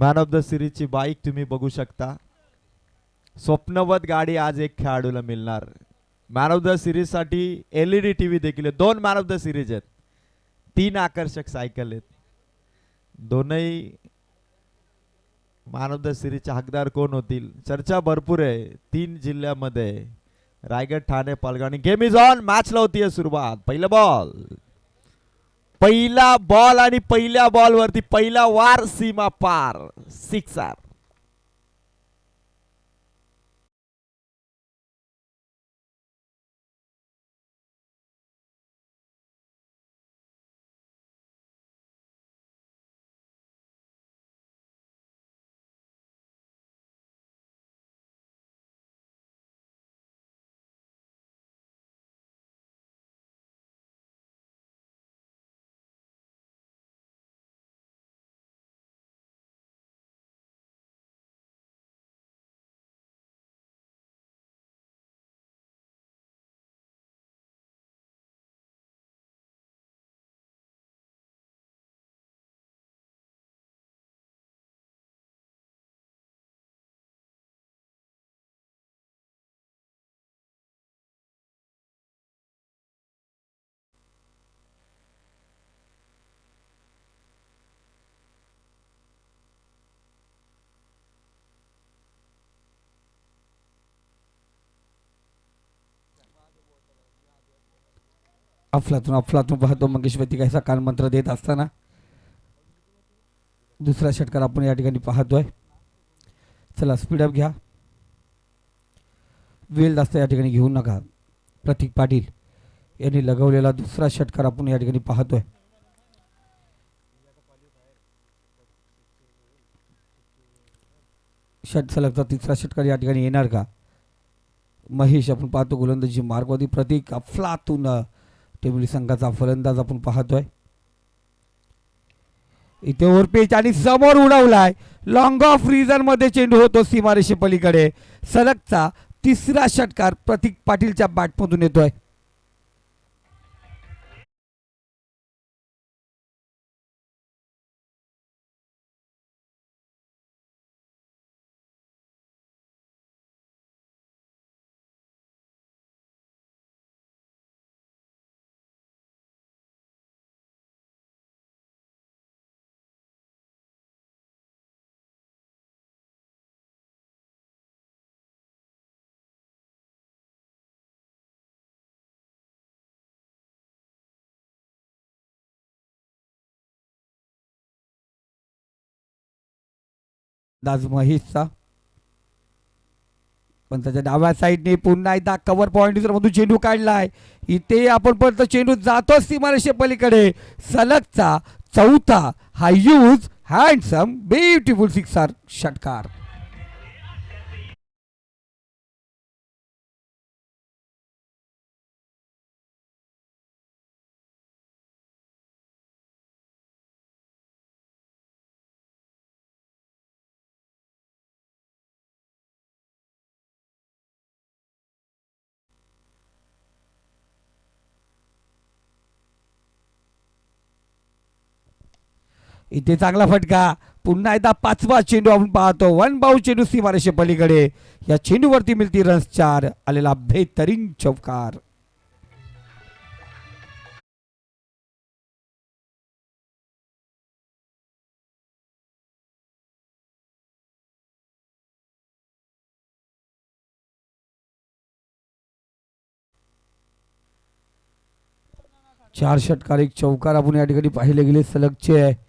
Man of the सिरीजची bike तुम्ही बघू शकता. स्वप्नवत गाडी आज एक खेळाडूला मिळणार. Man of the सिरीजसाठी L E D T V देखील दोन मॅन ऑफ द सिरीज आहेत. तीन आकर्षक सायकल आहेत. दोनही मॅन ऑफ द सिरीजचे हकदार कोण होतील? चर्चा भरपूर आहे. तीन जिल्ह्यामध्ये. रायगड ठाणे पालघर आणि गेम इज ऑन मॅचला होतीये सुरुवात. पहिलं बॉल पहिला बॉल आणि पहिल्या बॉल वरती पहिला वार सीमा पार. सिक्सर अफलातून अफलातून पाहतो मंगेश काहीसा कानमंत्र देत असताना. दुसरा षटकार आपण या ठिकाणी पाहतोय. चला स्पीडअप घ्या. वेळ जास्त या ठिकाणी घेऊ नका. प्रतीक पाटील यांनी लगवलेला दुसरा षटकार आपण या ठिकाणी पाहतोय. षट सलगचा तिसरा षटकार या ठिकाणी येणार का? महेश आपण पाहतो गोलंदाजी मार्गवादी प्रतीक अफलातून. टेबली संघाचा फलंदाज आपण पाहतोय. इथे ओरपेच आणि समोर उडवलाय. लॉंग ऑफ रिझनमध्ये चेंडू होतो सीमारेषे पलीकडे सलगचा तिसरा षटकार प्रतीक पाटीलच्या बॅटमधून येतोय. दाज महेशचा पण त्याच्या डाव्या साईडने पुन्हा एकदा कव्हर पॉईंट मधून चेंडू काढलाय. इथे आपण परत चेंडू जातो सीमारेषे पलीकडे. सलगचा चौथा हा यूज हँडसम ब्युटिफुल सिक्सर षटकार. इथे चांगला फटका. पुन्हा एकदा पाचवा चेंडू आपण पाहतो. वन बाऊ चेंडू सीमारेषे पलीकडे. या चेंडूवरती मिळती रन्स चार. आलेला बेहतरीन चौकार. चार षटकार एक चौकार आपण या ठिकाणी पाहिले गेले. सलगचे आहे.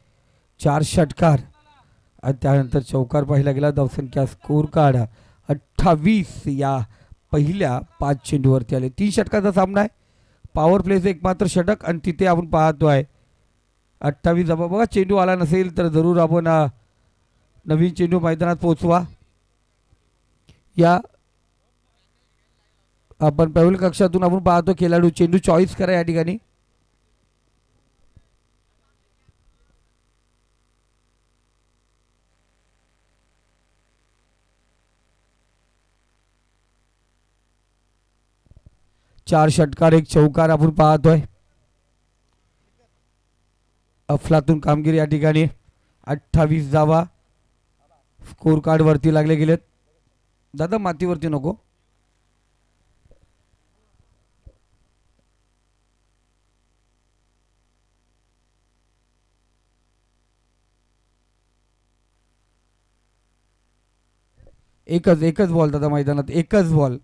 चार षटकार. आणि त्यानंतर चौकार पाहिला गेला. धावसंख्या स्कोर कार्ड अठ्ठावीस या पहिल्या पाच चेंडूवरती आले. तीन षटकाचा सामना आहे. पॉवर प्लेचं एकमात्र षटक आणि तिथे आपण पाहतो आहे. अठ्ठावीस जमा. बघा चेंडू आला नसेल तर जरूर आपण नवीन चेंडू मैदानात पोचवा या आपण पहिल कक्षातून आपण पाहतो खेळाडू चेंडू चॉईस करा या ठिकाणी. चार षटकार एक चौकार आपण पाहतोय. अफलातून कामगिरी या ठिकाणी अठ्ठावीस जावा स्कोर कार्ड वरती लागले गेलेत. दादा मातीवरती नको. एकच एकच बॉल दादा मैदानात एकच बॉल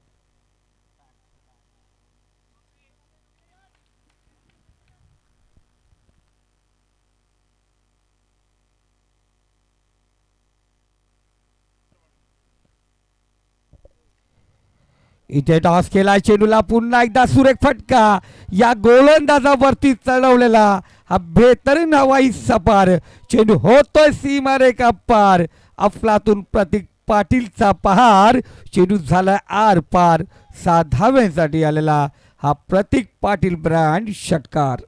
इथे टॉस केला चेंडूला पुन्हा एकदा सुरेख फटका. या गोलंदाजावरती चढवलेला हा बेहतरीन हवाई सपार. चेंडू होतोय सीमारेखा पार. अफलातून प्रतीक पाटीलचा पहार. चेंडू झाला आर पार. सहा धाव्यांसाठी आलेला हा प्रतीक पाटील ब्रँड षटकार.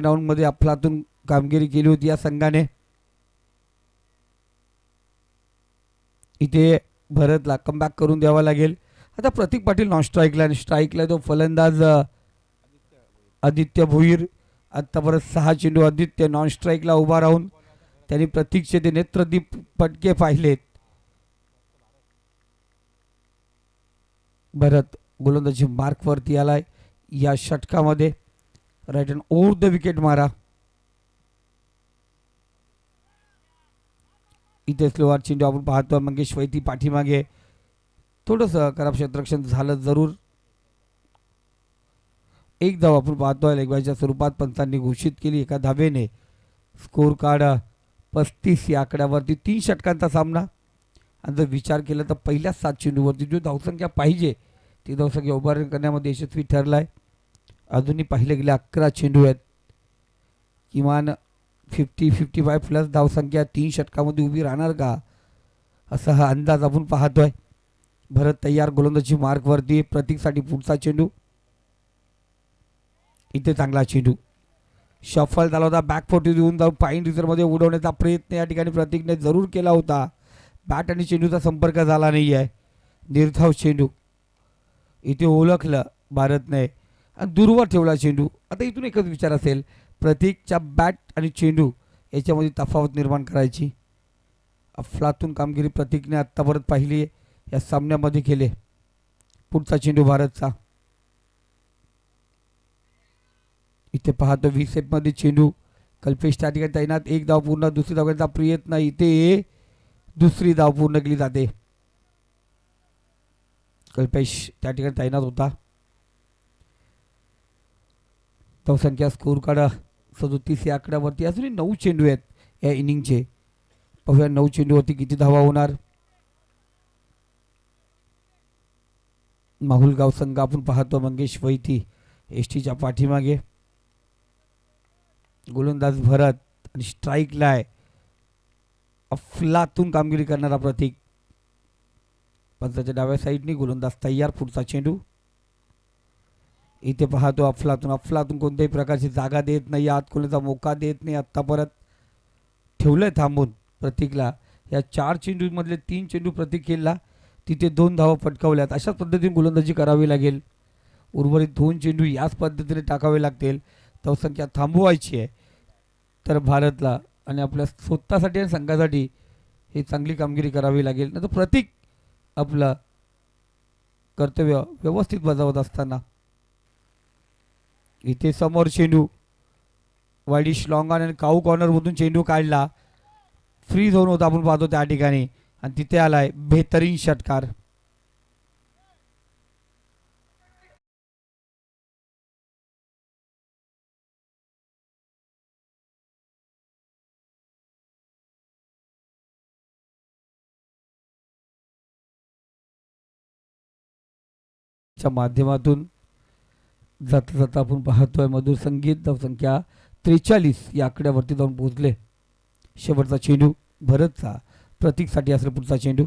डाऊनमध्ये अफलातून कामगिरी केली होती या संघाने. इथे भरतला कमबॅक करून द्यावा लागेल. आता प्रतीक पाटील नॉन स्ट्राईकला आणि स्ट्राईकला तो फलंदाज आदित्य भुईर. आत्तापर्यंत सहा चेंडू आदित्य नॉन स्ट्राईकला उभा राहून त्यांनी प्रतीकचे ते नेत्रदीप फटके पाहिलेत. भरत गोलंदाजी मार्कवरती आलाय या षटकामध्ये. Right hand over the wicket मारा. इथे स्लोवर चेंडू आपण पाहतो मंगेश वैती पाठीमागे. थोडंसं खराब क्षेत्ररक्षण झालं जरूर. एक धाव आपण पाहतोय लेगबाईच्या स्वरूपात पंचांनी घोषित केली एका धावेने. स्कोर कार्ड पस्तीस या आकड्यावरती तीन षटकांचा सामना. आणि जर विचार केला तर पहिल्याच सात चेंडूवरती जो धावसंख्या पाहिजे ती धावसंख्या उभारण करण्यामध्ये यशस्वी ठरलाय. अजूनही पाहिले गेले अकरा चेंडू आहेत. किमान फिफ्टी फिफ्टी फाय प्लस धावसंख्या तीन षटकामध्ये उभी राहणार का? असा हा अंदाज आपण पाहतोय. भरत तयार गोलंदाजी मार्कवरती प्रतीकसाठी पुढचा चेंडू. इथे चांगला चेंडू. शफल झाला होता बॅकफोटी देऊन जाऊन पाईन रिझर्वमध्ये उडवण्याचा प्रयत्न या ठिकाणी प्रतीकने जरूर केला होता. बॅट आणि चेंडूचा संपर्क झाला नाही आहे निर्धाव चेंडू. इथे ओळखलं भारतने. आणि दूरवर ठेवला चेंडू. आता इथून एकच विचार असेल प्रतीकच्या बॅट आणि चेंडू याच्यामध्ये तफावत निर्माण करायची. अफलातून कामगिरी प्रतीकने आत्तापर्यंत पाहिली आहे या सामन्यामध्ये केले पुढचा चेंडू भारतचा. इथे पाहतो वी मध्ये चेंडू. कल्पेश त्या ठिकाणी तैनात एक धाव पूर्ण दुसरी धाव करण्याचा प्रयत्न इथे. दुसरी धाव पूर्ण केली जाते. कल्पेश त्या ठिकाणी तैनात होता. धावसंख्या स्कोर काढा. सदोतीस या आकड्यावरती अजूनही नऊ चेंडू आहेत या इनिंगचे. पाहूया नऊ चेंडूवरती किती धावा होणार. माहुलगाव संघ आपण पाहतो मंगेश वैती एस टीच्या पाठीमागे. गोलंदाज भरत आणि स्ट्राईकला आहे. अफलातून कामगिरी करणारा प्रतीक. पंचाच्या डाव्या साईडने गोलंदाज तयार पुढचा चेंडू. इथे पाहतो अफलातून अफलातून कोणत्याही प्रकारची जागा देत नाही आत कोणाचा मोका देत नाही. आत्ता परत आहे थांबून प्रतीकला. या चार चेंडूमधले तीन चेंडू प्रतीक खेळला. तिथे दोन धावा फटकावल्यात अशाच पद्धतीने गोलंदाजी करावी लागेल. उर्वरित दोन चेंडू याच पद्धतीने टाकावे लागतील. धावसंख्या थांबवायची आहे. तर भारतला आणि आपल्या स्वतःसाठी आणि संघासाठी ही चांगली कामगिरी करावी लागेल. नाही तर प्रतीक आपलं कर्तव्य व्यवस्थित बजावत असताना इथे समोर चेंडू. वाईडी श्लॉंगान आणि काऊ कॉर्नरमधून चेंडू काढला. फ्री झोन होता आपण पाहतो त्या ठिकाणी. आणि तिथे आलाय बेहतरीन षटकार. च्या माध्यमातून जाता जाता आपण पाहतोय मधुर संगीत धावसंख्या त्रेचाळीस या आकड्यावरती जाऊन पोहोचले. शेवटचा चेंडू भरतचा. प्रतीकसाठी असेल पुढचा चेंडू.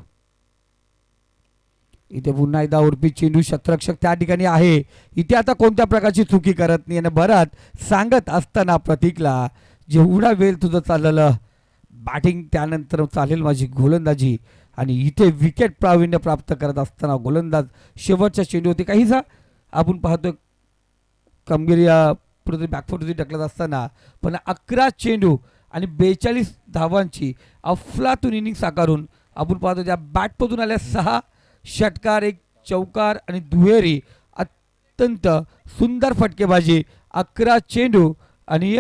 इथे पुन्हा एकदा उर्पी चेंडू शत्रक्षक त्या ठिकाणी आहे. इथे आता कोणत्या प्रकारची चुकी करत नाही आणि भरत सांगत असताना प्रतीकला जेवढा वेळ तुझं चाललं बॅटिंग त्यानंतर चालेल माझी गोलंदाजी. आणि इथे विकेट प्रावीण्य प्राप्त करत असताना गोलंदाज शेवटच्या चेंडूवरती काहीसा. आपण पाहतोय कामगिरी कुठेतरी बॅकफुटवरती ढकलत असताना पण अकरा चेंडू आणि बेचाळीस धावांची अफलातून इनिंग साकारून आपण पाहतो त्या बॅटमधून आल्या सहा षटकार एक चौकार आणि दुहेरी अत्यंत सुंदर फटकेबाजी अकरा चेंडू आणि